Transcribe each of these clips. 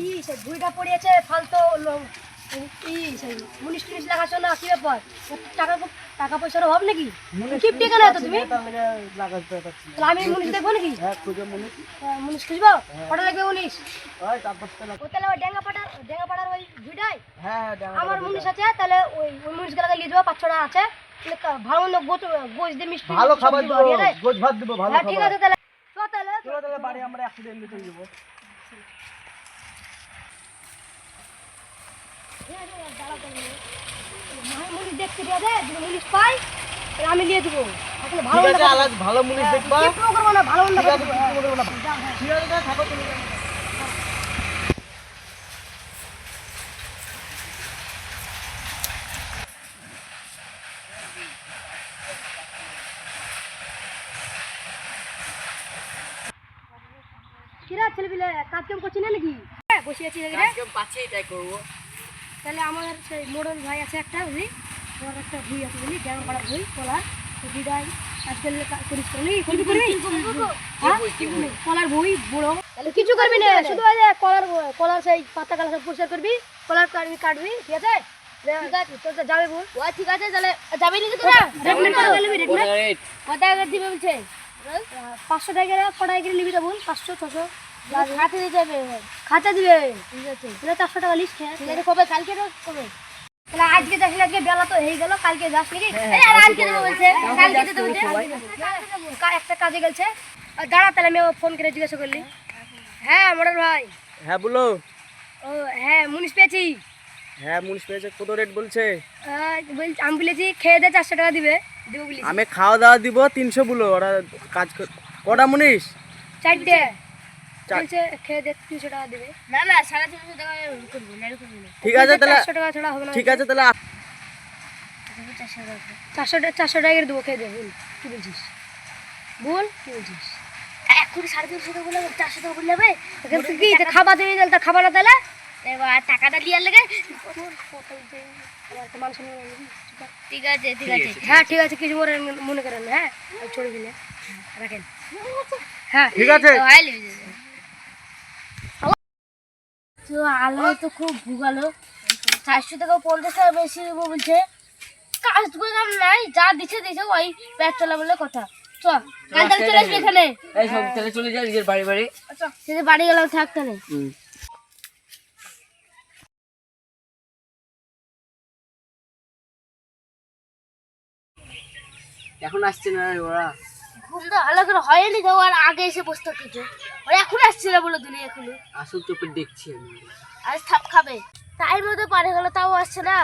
ই সে ভুঁইটা পড়িয়েছে ফালতো ই সেই মুনিশ টুনিশ লাগাচ্ছ না কি ব্যাপার? টাকা টাকা পয়সার অভাব নাকি? কিপটে কেন এত তুমি? আমি মুনিশ দেখব নাকি? হ্যাঁ, মুনিশ। খুঁজবো? কটা লাগবে মুনিশ? ও তাহলে ওই ডেঙ্গা পাড়ার ডেঙ্গা পাড়ার ওই ভুঁইটাই? আমার মুনিশ আছে তাহলে ওই ওই মুনিশ গুলোকে নিয়ে যাব পাঁচ ছটা আছে। ভালো মন্দ গোছ গোছ দিয়ে মিষ্টি ভালো খাবার দিবো, ঠিক ভাত দেবো ভালো হ্যাঁ ঠিক আছে তাহলে। চ তাহলে। তাহলে বাড়ি আমরা একসাথে এমনি চলে যাব মুনিশ দেখতে দিয়ে দে যদি মুনিশ পাই তাহলে আমি নিয়ে দেবো আসলে ভালো ঠিক আছে আলাদা ভালো মুনিশ দেখবা। কিপটে করব না ভালো মন্দ ঠিক আছে খাব। কিছু করব না। ঠিক আছে থাকো তুমি কিরা ছেলেপিলে কাজ কাম করছি না নাকি? হ্যাঁ বসে আছি নাকি রে পাচ্ছি তাই করব। তাহলে আমার সেই মোড়ল ভাই আছে একটা বুঝলি ওর একটা ভুই আছে বুঝলি গ্যাং পাড়া ভুই কলার। দিদাই আজকাল করিস তো কিছু করবি? হ্যাঁ? কলার ভুই বুড়ো। তাহলে কিছু করবি না শুধু কলার কলার সেই পাতা কালা সব পরিষ্কার করবি কলার কাটবি কাটবি ঠিক আছে? ঠিক আছে তোর তো যাবে বল ও ঠিক আছে তাহলে যাবি নাকি তোরা? কত দিবে বলছে? পাঁচশো টাকা কটা নিবি তো বল? পাঁচশো ছশো। খাতে খাতে দিবে। ঠিক আছে। তাহলে চারশো টাকা লিস্ট ঠিক আছে কবে? কালকে কবে? তাহলে আজকে যাস না আজকে বেলা তো হয়ে গেল কালকে যাস নাকি? আজকে দেবো বলছে কালকে দিতে বলছে একটা কাজে গেছে আর দাঁড়া তাহলে আমি ফোন করে জিজ্ঞাসা করলি হ্যাঁ ভাই। হ্যাঁ বলো। ও হ্যাঁ মুনিশ পেয়েছি। হ্যাঁ মুনিশ পেয়েছে কত রেট বলছে? বলছি আমি বলেছি খেয়ে দে চারশো টাকা দিবে। দেবো বলেছি। আমি খাওয়া দাওয়া দিব তিনশো বলো ওরা কাজ কর- কটা মুনিশ? চারটে। ঠিক আছে তাহলে চারশো টাকা ছাড়া হবে না। ঠিক আছে তাহলে চারশো চারশো টাকা দেবো খেয়ে দে কি বলছিস? বল কি বলছিস? এখন সাড়ে তিনশো টাকা চারশো টাকা বললে হবে? কি খাবার দিবি তাহলে তা খাবার তাহলে? এবার টাকাটা দিয়ে লেগে ঠিক আছে? ঠিক আছে হ্যাঁ ঠিক আছে। কিছু মনে মনে করেন হ্যাঁ? ছড়ে দিলে রাখেন। হ্যাঁ ঠিক আছে। তো আলো তো খুব ভুগালো। চারশো টাকা পঞ্চাশ টাকা বেশি দেবো বলছে। কাজ করে কাম নাই যা দিছে দিছে ওই পেট চলা বলে কথা। চ কাল তাহলে চলে আসবি এখানে। এই সব তাহলে চলে যাই নিজের বাড়ি বাড়ি। যদি বাড়ি গেলাম থাকতে নেই এখন আসছে না ওরা। ঘুম তো করে হয়নি তো আর আগে এসে বসে থাকতেছে ওরা এখন আসছে না বলে দুনিয়া এখনও আসল চোপে দেখছি আমি। আজ থাপ খাবে। টাইম মতো পারে গেল তাও আসছে না।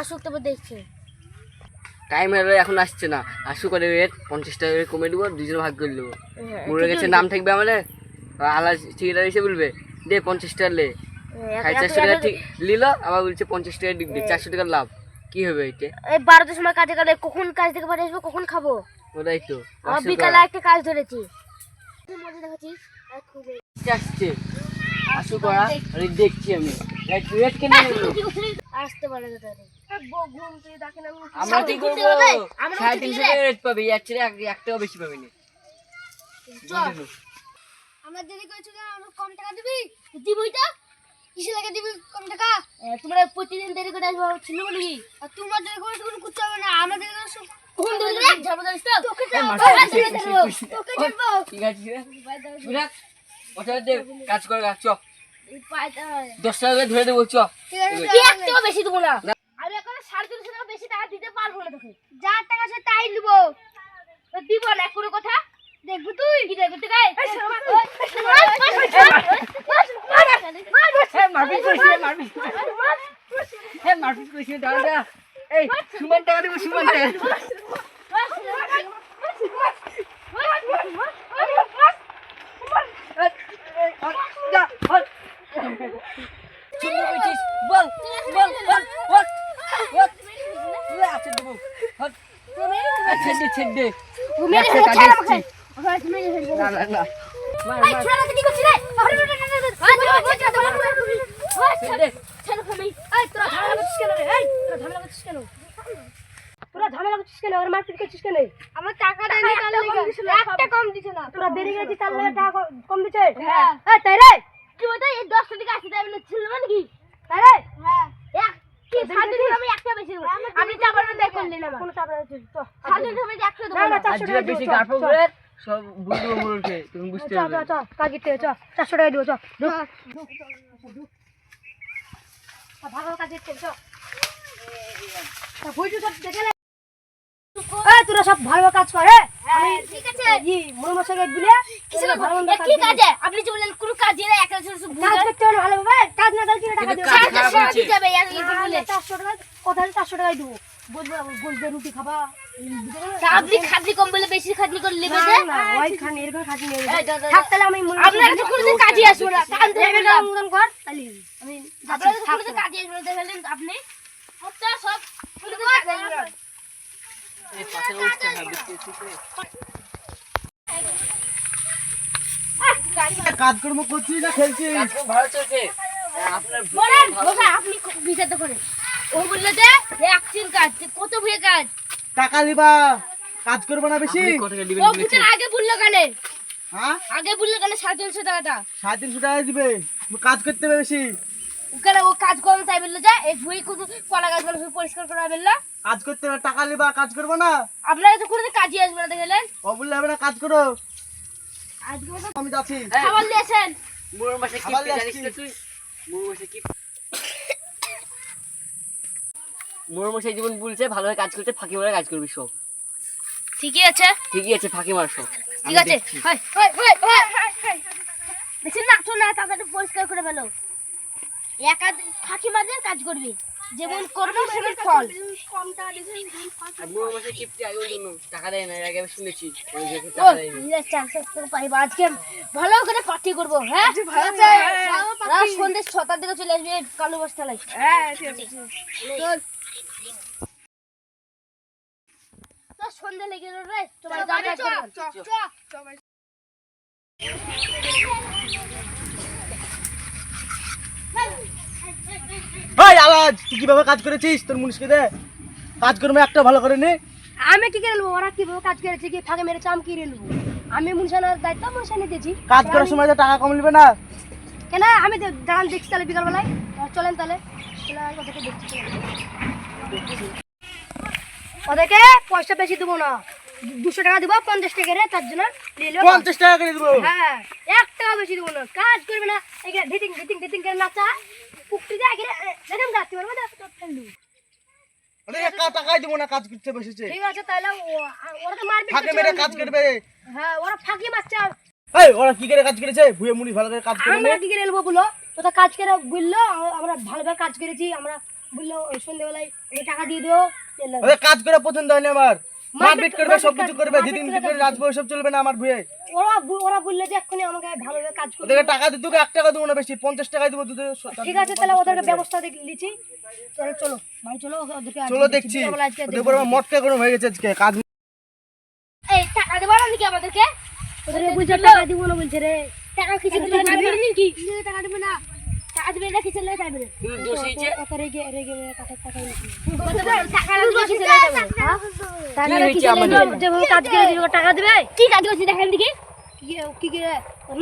আসুক তবে দেখছে। টাইম হলো এখন আসছে না। আসু করে রেট পঞ্চাশ টাকা করে কমে দেবো দুজন ভাগ করে দেবো। হ্যাঁ, মরে গেছে নাম থাকবে আমাদের? আলাদা ঠিকাদার এসে বলবে দে পঞ্চাশ টাকা লে সাড়ে চারশো টাকা ঠিক নিল আবার বলছে পঞ্চাশ টাকা দিক দে চারশো টাকা লাভ। কি হবে এটা এই বারোটার সময় কাজে গেলে কখন কাজ থেকে বাড়ি আসব কখন খাব? ওটাই তো বিকালে একটা কাজ ধরেছি। মজা দেখাচ্ছিস? আসছে। আসু করা আরে দেখছি আমি। রেট কেন আসতে পারে না আমি আমরা কি করব? সাড়ে তিনশো টাকা রেট পাবি। এক একটাও বেশি পাবি না। আমরা দেরি করেছি আমরা কম টাকা দিবি? দিবি ওইটা? কিসে লাগে দিবি কম টাকা? তোমরা প্রতিদিন দেরি করে আসব ছিল বলি আর তোমার দেরি করে কোনো করতে হবে না। আমাদের আছে কাজ করে চ দশ টাকা ধরে দেবো চ বেশি দেবো না আমি এখন সাড়ে তিনশো টাকা বেশি টাকা দিতে পারব না তোকে যা টাকা সে তাই নিবো তো দিব না কোনো কথা দেখবি তুই কি দেখবি তুই মারপিট। হ্যাঁ দাঁড়া, দাঁড়া। এই সুমান টাকা দেবো সুমান টাকা যা, হট। সুন্দর করেছিস। বল বল বল বল বল। এই আছে দেবো। হট। এই ছেড়ে দে, ছেড়ে দে। একটা কাজে এসছি। না, না, না। মার, মার। আমার টাকা দেয়নি তাহলে কম দিছে না একটা কম দিছে না তোরা দেরি গেছিস তাহলে টাকা কম দিছে হ্যাঁ তাই রে তুমি তো এই দশটা দিকে আসতে যাবে ছিল মানে কি তাই রে হ্যাঁ এক কি সাড়ে তিনশো আমি একটা বেশি দেবো। চাপার মধ্যে করলেন আমার কোনো চাপার সাড়ে তিনশো আমি একটা দেবো। না আর যেটা বেশি গাড় পড়বে সব বুঝব মুরুলকে তুমি বুঝতে পারবে। চ কাজ দিতে চ চারশো টাকা দিব চ ভালো কাজ দিতে চ বইটু সব দেখে নে। তোরা সব ভালো কাজ করে আমি ঠিক আছে। ভালো মন্দ কাজ। আপনি যে বললেন কোনো কাজে না একা শুধু শুধু কাজ করতে হলে ভালো হবে কাজ না টাকা হবে বলে। টাকা কথা টাকাই দেবো। বলব বলবে রুটি খাবা। আপনি কম বলে বেশি খাটনি করে নেবে যে ওই খান এরকম খাটি নেই। থাক তাহলে আমি মনে আপনারা তো কোনোদিন কাজে আসব না কাজ দেবেন না। মতন কর তাহলে আমি আপনারা তো থাক কাজে আসব না দেখলেন আপনি সব কাজকর্ম করছিস না খেলছিস? ভালো চলছে। আপনি করেন। ও বলল যে একদিন কাজ কত ভুয়ে কাজ। টাকা লিবা কাজ করব না বেশি? ও আগে বলল কেনে। হ্যাঁ? আগে বলল সাড়ে তিনশো টাকাটা। সাড়ে তিনশো টাকা দিবে কাজ করতে হবে বেশি। ওখানে ও কাজ কম তাই বলল যে এই কলা গাছগুলো পরিষ্কার করা বলল। কাজ করতে হবে টাকা লিবা কাজ করব না। আপনারা তো কোনোদিন কাজে আসব না দেখলেন ও বললে হবে না কাজ করো। আমি যাচ্ছি। খাবার দিয়েছেন মোর মাসে কি জানিস না তুই? মোর মাসে কি মোর মাসে জীবন বলছে ভালোভাবে কাজ করতে ফাঁকি মারে কাজ করবি সব। ঠিকই আছে। ঠিকই আছে ফাঁকি মার সব। ঠিক আছে। দেখছেন না না তাড়াতাড়ি পরিষ্কার করে ফেলো। একা ফাঁকি মারলে কাজ করবি। যেমন করবে সেমন ফল। টাকা। দেয় না আগে শুনেছি। ওই যে ও টাকা দেয় না চান্সেস তো পাইবা। আজকে ভালো করে পার্টি করব হ্যাঁ? রাত সন্ধ্যে ছটার দিকে চলে আসবে কালো বস্তা লাগে তো সন্ধ্যে লেগে গেল রে তোমার গাড়ি ভাই আওয়াজ তুই কীভাবে কাজ করেছিস? তোর মুনিশকে দে। কাজ করব একটা ভালো করে নে আমি কি করে নেব ওরা কীভাবে কাজ করেছে? কি ফাঁকে মেরেছে আমি কি নেব আমি মুনশানের দায়িত্ব মুনশা নিতেছি কাজ করার সময় তো টাকা কম নিবে না? কেন? আমি দাঁড়ান দেখছি তাহলে বিকালবেলায়। চলেন তাহলে। ওদেরকে পয়সা বেশি দেবো না। দুশো টাকা দেবো পঞ্চাশ টাকা রে তার জন্য পঞ্চাশ টাকা করে দেবো? হ্যাঁ এক টাকা বেশি দেবো না। কাজ করবে না। এখানে ধিটিং ধিটিং ধিটিং করে নাচা পুকটি যায় দেখেন যাচ্ছি পারব না তো ফেললু। আরে একা টাকাই দেবো না কাজ করতে বসেছে। ঠিক আছে তাহলে ওরা তো মারবে ফাঁকে মেরে কাজ করবে। হ্যাঁ ওরা ফাঁকি মারছে। এই ওরা কি করে কাজ করেছে? ভুয়ে মুড়ি ভালো করে কাজ করে আমরা কি করে নেব বলো? ওটা কাজ করে বলল আমরা ভালোভাবে কাজ করেছি আমরা বলল ওই সন্ধ্যেবেলায় টাকা দিয়ে দিও কাজ করে পছন্দ হয়নি আমার। মারপিট করবে মারপিট সব কিছু করবে করে রাজবো সব চলবে না আমার ভুয়ে। ওরা ওরা বলল যে এক্ষুনি আমাকে ভালোভাবে কাজ করতে ওদেরকে টাকা দিতে এক টাকা দেবো না বেশি পঞ্চাশ টাকাই দেবো দুটো ঠিক আছে তাহলে ওদেরকে ব্যবস্থা দেখে চলো চলো ভাই চলো ওদেরকে চলো দেখছি, দেখছি বিকালবেলা আজকে ওদের দেখব। উপর আমার মটকা গরম হয়ে গেছে আজকে কাজ এই টাকা দেবো না নাকি আমাদেরকে? ওদেরকে বলছে টাকা দিব না বলছে রে। টাকা কিছু দিলে টাকা কি টাকা দিবে না। টাকা দিবে না কিছু লেগে যাবে। তুই দোষ হয়েছে রেগে রেগে টাকা টাকা টাকা না দিলে কিছু লেগে যাবে। টাকা হয়েছে কিছু আমাদের? নেই, যেভাবে কাজ করে দিবে টাকা দিবে? কি কাজ করছিস দেখেন দেখি কি কি করে?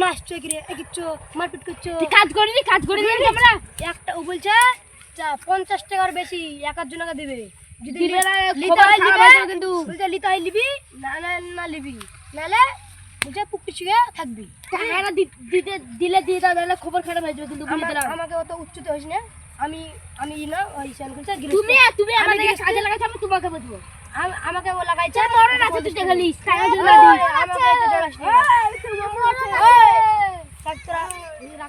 নাচছো কি রে কিচ্ছু মারপিট করছ? তুই কাজ করিনি কাজ করিনি আমরা? একটা ও বলছে পঞ্চাশ টাকার বেশি একার জন্য দেবে। যদি দিবে? না, লিতে খবর খারাপ লিবে, হয়েছে কিন্তু। বলছে লিবি না না না লিবি নাহলে বলছে পুকুর শিখে থাকবি। টাকাটা দিতে দিলে দিয়ে দাও নাহলে খবর খারাপ হয়ে যাবে কিন্তু আমাকে অত উচ্চতে হইস না। আমি আমি না ওই তুমি তুমি আমি আমাদের। কাজে লাগাইছো আমি তোমাকে বলব। আম- আমাকে ও লাগাইছে মরণ আছে তুই দেখে দিলে ওই, দিস। আমাকে এত জড়াস না। তোরা না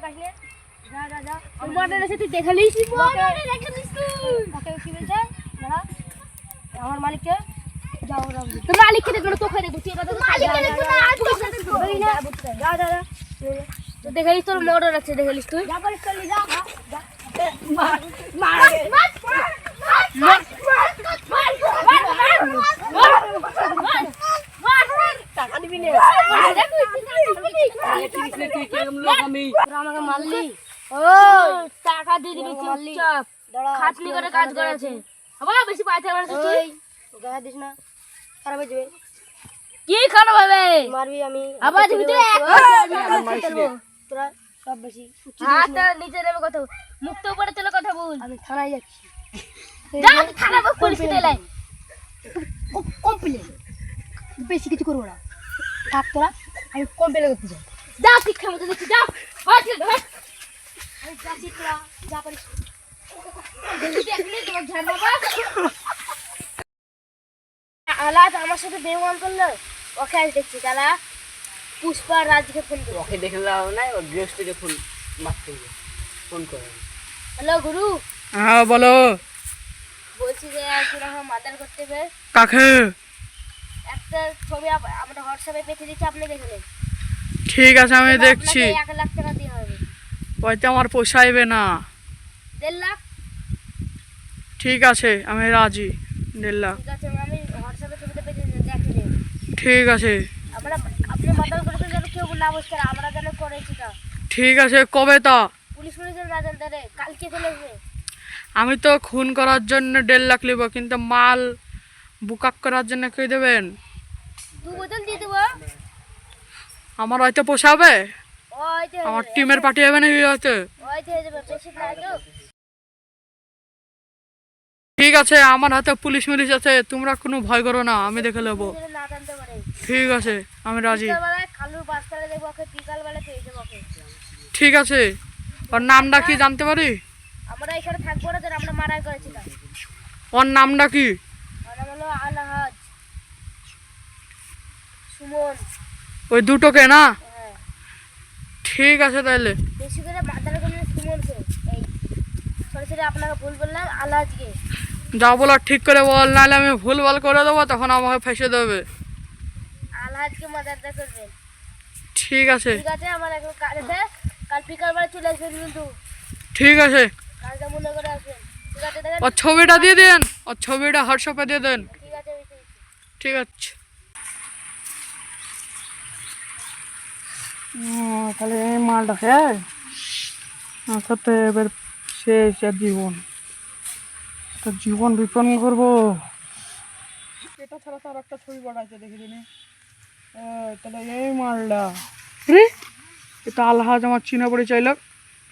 যা যা যা। তুই দেখে নিস। তাকে কি বলছে? দাঁড়া আমার মালিককে যাও রাম তো মালিককে না তোকে দেখব তুই তো মালিককে দেখব না যা যা যা। তো দেখে নিস তোর আছে দেখে নিস তুই। যা চলি যা। যা টাকা দিবি না তুই কেমন লোক আমি তোরা আমাকে মারলি ও টাকা দিয়ে দিবি মারলি। চুপচাপ দাঁড়া খাটনি করে কাজ করেছে আবার বেশি পাইতে পারছিস তুই ওই গায়ে দিস না খারাপ হয়ে যাবে কি খারাপ হবে মারবি আমি আবার দিবি তুই তোরা সব বেশি উচ্চ নিচে নেমে কথা বল। উপরে তুলে কথা বল। আমি থানায় যাচ্ছি। যা থানা বা পুলিশ দিলাই কমপ্লেন। বেশি কিছু করব না। থাক তোরা আমি কমপ্লেন করতে চাই যা শিক্ষা মতো দিচ্ছি যা। হাত ছেড়ে দে, হাট। আমি যাচ্ছি তোরা যা পারিস। দেখি দেখলি তোমার ঝাড় বাবা আলাদ আমার সাথে বেমান করল? ওকে আজ দেখছি তারা পুষ্পা আর রাজকে ফোন করো ওকে দেখে দেখলাম না ও গৃহস্থকে ফোন মারতে হবে ফোন করে। হ্যালো গুরু? হ্যাঁ বলো। বলছি যে এখন আমার মাদার করতে হবে? কাকে? একটা ছবি আমরা হোয়াটসঅ্যাপে পেতে দিচ্ছি আপনি দেখে নেন ঠিক আছে আমি দেখছি। এক লাখ টাকা দিয়ে হবে। ওইতে আমার পোষাইবে না। দেড় লাখ? ঠিক আছে আমি রাজি। দেড় লাখ। ঠিক আছে আমি হোয়াটসঅ্যাপে ছবিটা পেতে দিচ্ছি দেখে নেন। ঠিক আছে। আমরা আপনি যেন কেউ না বুঝতে আমরা যেন করেছি তা। ঠিক আছে কবে তা? পুলিশ পুলিশের না জানতে কালকে চলে আমি তো খুন করার জন্য দেড় লাখ নিব কিন্তু মাল বুকাক করার জন্য কে দেবেন? দু বোতল দিয়ে দেবো। আমার হয়তো পোষাবে? আমার টিমের পাঠিয়ে হবে হয়তো বেশি না তো। ঠিক আছে, আমার হাতে পুলিশ মুলিশ আছে, তোমরা কোনো ভয় করো না, আমি দেখে নেব। ঠিক আছে, আমি রাজি। ঠিক আছে, ওর নামটা কি জানতে পারি? আমরা এখানে আমরা করেছিলাম ওর নামটা কি? ওই দুটোকে না? ঠিক আছে তাহলে। বেশি আপনাকে ভুল বললাম আলহাজকে যা বলার ঠিক করে বল নাহলে আমি ভুল বল করে দেবো তখন আমাকে ফেসে দেবে। আলহাজকে মাদারটা করবেন ঠিক আছে। ঠিক আছে আমার এখন কাজ আছে। কাল বিকালবেলা চলে আসবেন কিন্তু। ঠিক আছে। কাজটা মনে করে আসবেন ঠিক আছে দেখেন ওর ছবিটা দিয়ে দেন ওর ছবিটা হোয়াটসঅ্যাপে দিয়ে দেন। ঠিক আছে তাহলে এই মালটা খেয়ে সাথে এবার শেষ জীবন। তো জীবন বিপন্ন করব। এটা ছাড়া তার একটা ছবি দেখে দিনে তাহলে এই এটা আলহাজ আমার চিনা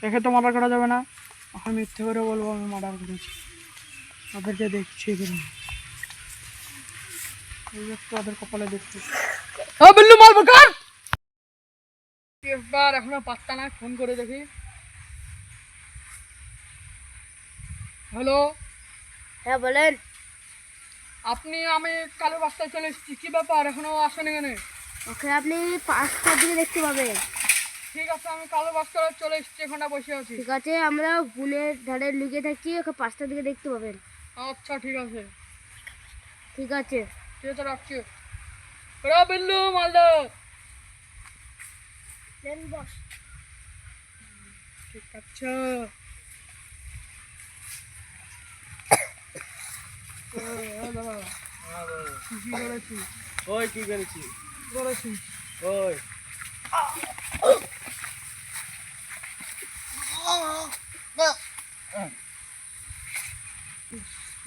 একে তো মার্ডার করা যাবে না। মিথ্যে করে বলব আমি মার্ডার করেছি। তাদেরকে দেখছি এখানে। কপালে দেখছি বিল্লু এবার এখনও পাত্তা না ফোন করে দেখি। হ্যালো? হ্যাঁ বলেন। আপনি আমি কালো রাস্তায় চলে এসেছি। কি ব্যাপার? এখনও আসেনি কেন? ওকে আপনি পাঁচটার দিকে দেখতে পাবেন। ঠিক আছে আমি কালো রাস্তায় চলে এসেছি এখানে বসে আছি। ঠিক আছে আমরা বুনের ধারে লুকিয়ে থাকি ওকে পাঁচটার দিকে দেখতে পাবেন। আচ্ছা ঠিক আছে। ঠিক আছে। ঠিক আছে রাখছি। রে বিল্লু মালদা। বস। ঠিক আছে। ওই, কি করেছি করেছিস?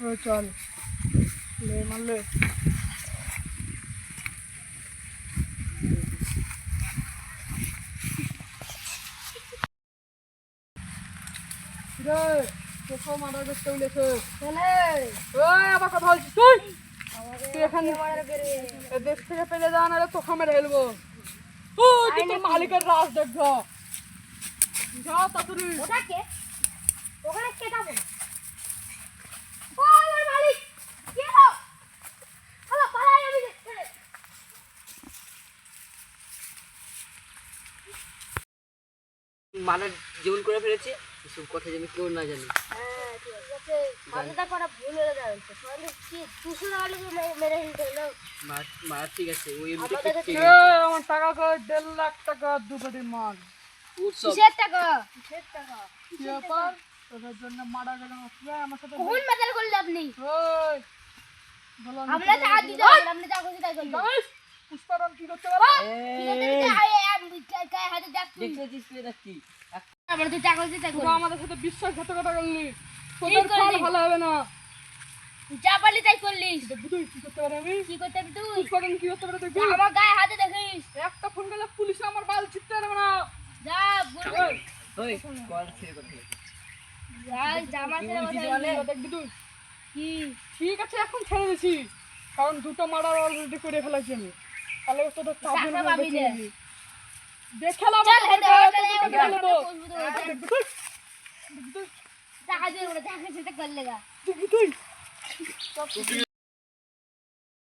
ওই চল মারলে রে কোথাও মারা করতে বলেছে ওই আবার কথা বলছিস তুই? তুই এখানে দেশ থেকে পেলে যা না তোকে মেরে ফেলব। ও তুই তোর মালিকের রাজ দেখব যা তাড়াতাড়ি। ওটাকে ওখানে কে যাবে? ও আমার মালিক! কে হো হ্যালো পালাই আমি দেখতে জীবন করে ফেলেছে এসব কথা যেন কেউ না জানে। ঠিক করা ভুল হয়ে যাচ্ছে। তাহলে কি দুশো টাকা লোক মেরে ফেলতে হলো। মার- ঠিক আছে ওই আমাদের আমার টাকা কই? দেড় লাখ টাকা দুটো দিন মাল। কিসের টাকা? কিসের টাকা? ব্যাপার? তোদের জন্য মারা গেল আমার সাথে কখন মেজাল করলে আপনি? ওই আমরা টাকা দিতে আপনি টাকা কোথায় করলেন জানিস কি করতে পারে আমরা আমাদের সাথে বিশ্বাসঘাতকতা করলি। তোদের ফল ভালো হবে না। যা পারলি তাই তুই কি করতে পারে আমি? কি করতে পারবি তুই? পুষ্পারাম কি করতে আমার গায়ে হাতে দেখিস। একটা ফোন করলে পুলিশ আমার বাল না। যা বুড়ো। ওই কল ছেড়ে কথা যা জামা ছেড়ে কথা? দেখবি তুই? কি? ঠিক আছে এখন ছেড়ে দিছি। কারণ দুটো মার্ডার অলরেডি করে ফেলেছি আমি। তাহলে টাকা জনের দেখে রে। দেখে লাভ সেটা করলে?